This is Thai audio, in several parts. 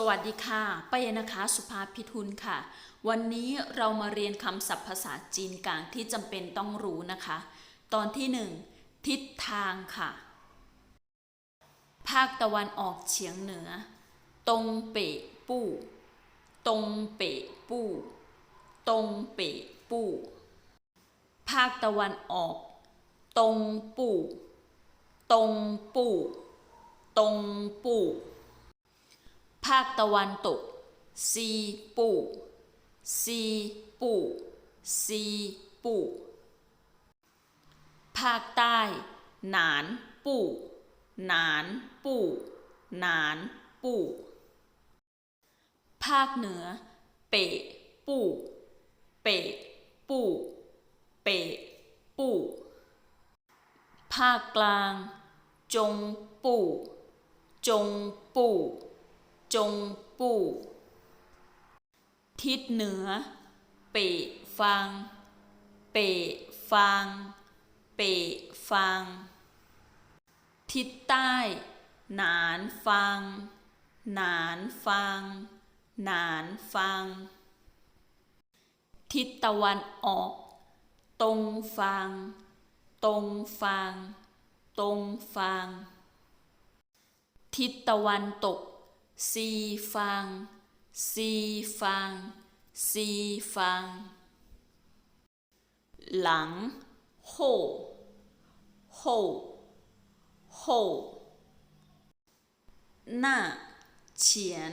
สวัสดีค่ะปยนะคะสุภาพิทุนค่ะ วันนี้เรามาเรียนคำศัพท์ภาษาจีนกลางที่จำเป็นต้องรู้นะคะ ตอนที่หนึ่งทิศทางค่ะ ภาคตะวันออกเฉียงเหนือ ตรงเป๋ปู้ ตรงเป๋ปู้ ตรงเป๋ปู้ ภาคตะวันออก ตรงปู่ตรงปู่ตรงปู่ ภาคตะวันตกซีปู่ซีปู่ซีปู่ภาคใต้หนานปู่หนานปู่หนานปู่ภาคเหนือ เป๋ปู่เป๋ปู่เป๋ปู่ภาคกลาง จงปู่จงปู่ จงปู่ ทิศเหนือ เป๋ฟางเป๋ฟางเป๋ฟางทิศใต้ หนานฟางหนานฟางหนานฟางทิศตะวันออก ตรงฟางตรงฟางตรงฟางทิศตะวันตก ซีฟางซีฟางซีฟางหลังโหโหโหหน้าเฉียน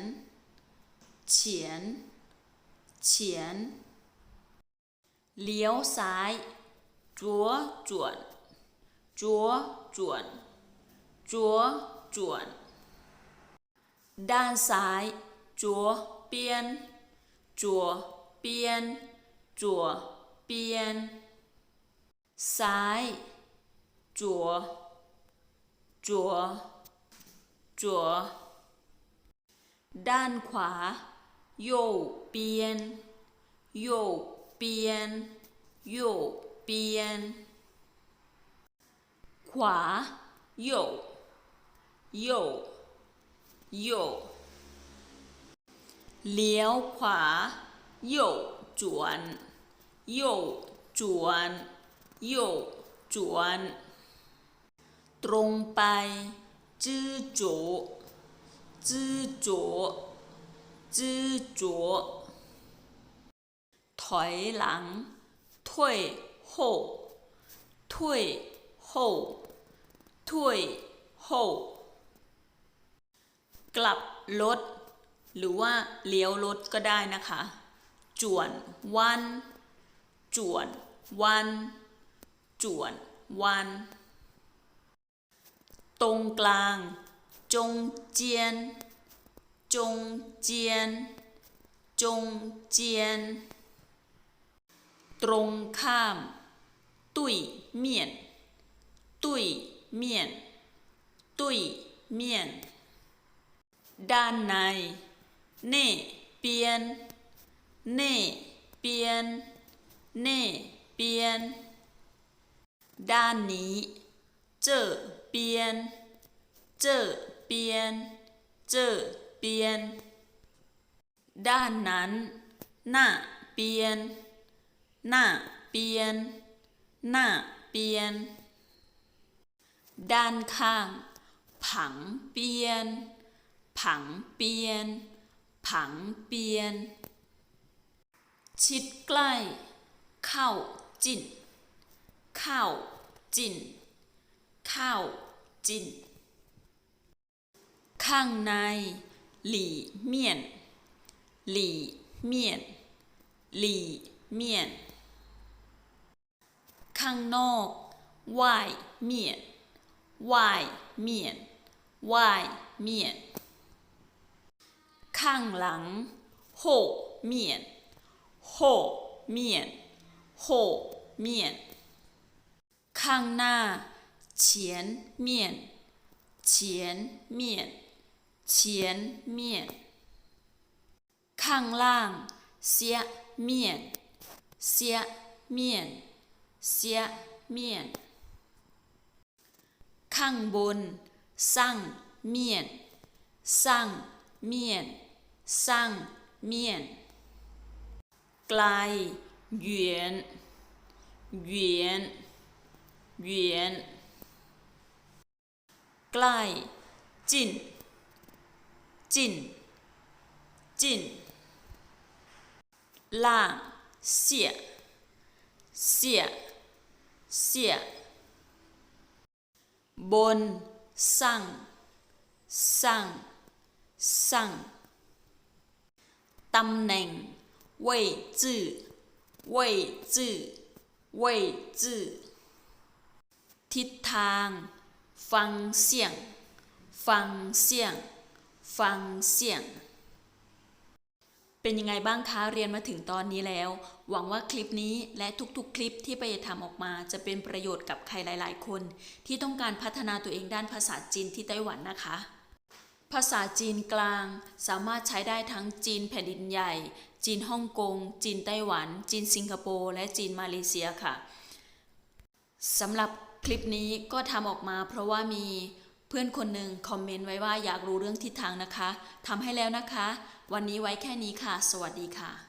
เฉียนเฉียนเลี้ยวซ้ายจัวจวนจั วจวนจัวจวนด้านซ้ายจัวเปียนจัว เปียน จัวเปียน ซ้าย จัว จัว จัว ด้านขวา โยเปียน โยเปียน โยเปียน ขวา โยโยโยเลี้ยวขวา โยจวน โยจวน โยจวน ตรงไป จื้อโจจื้อโจจื้อโจถอยหลัง退后退后退后 กลับรถ หรือว่าเลี้ยวรถก็ได้นะคะ จวนวันจวนวันจวนวัน ตรงกลาง จงเจียน จงเจียน จงเจียน ตรงข้าม ตุ้ยเมียน ตุ้ยเมียน ตุ้ยเมียน ด้านในเน่เปียนเน่เปียนเน่เปียน ด้านนี้เจอเปียนเจอเปียนเจอเปียน ด้านนั้นหน้าเปียนหน้าเปียนหน้าเปียน ด้านข้าง ผังเปียน ผังเปียน ผังเปียน ชิดใกล้ เข้าจินเข้าจินเข้าจินข้างใน หลี่เมียน หลี่เมียน หลี่เมียน ข้างนอกว่ายเมียนว่ายเมียนว่ายเมียน ข้างหลังโหเมียนโหเมียนโหเมียนข้างหน้าเฉีย นเมียน เฉียนเมียน เฉียนเมียน ข้างล่าง เสียเมียน เสียเมียน เสียเมียน ข้างบน สั่งเมียน สั่งเมียน 上面ไกล远远远ใกล้近近近ล่าง下下下บน上上上 ตำแหน่ง位置位置位置ทิศทาง方向方向方向เป็นยังไงบ้างคะเรียนมาถึงตอนนี้แล้ว หวังว่าคลิปนี้และทุกๆ คลิปที่ไปทำออกมา จะเป็นประโยชน์กับใครหลาย ๆ คน ที่ต้องการพัฒนาตัวเองด้านภาษาจีนที่ไต้หวันนะคะ ภาษาจีนกลางสามารถใช้ได้ทั้งจีนแผ่นดินใหญ่ จีนฮ่องกง จีนไต้หวัน จีนสิงคโปร์ และจีนมาเลเซียค่ะสำหรับคลิปนี้ก็ทำออกมาเพราะว่ามีเพื่อนคนหนึ่งคอมเมนต์ไว้ว่าอยากรู้เรื่องทิศทางนะคะทำให้แล้วนะคะ วันนี้ไว้แค่นี้ค่ะ สวัสดีค่ะ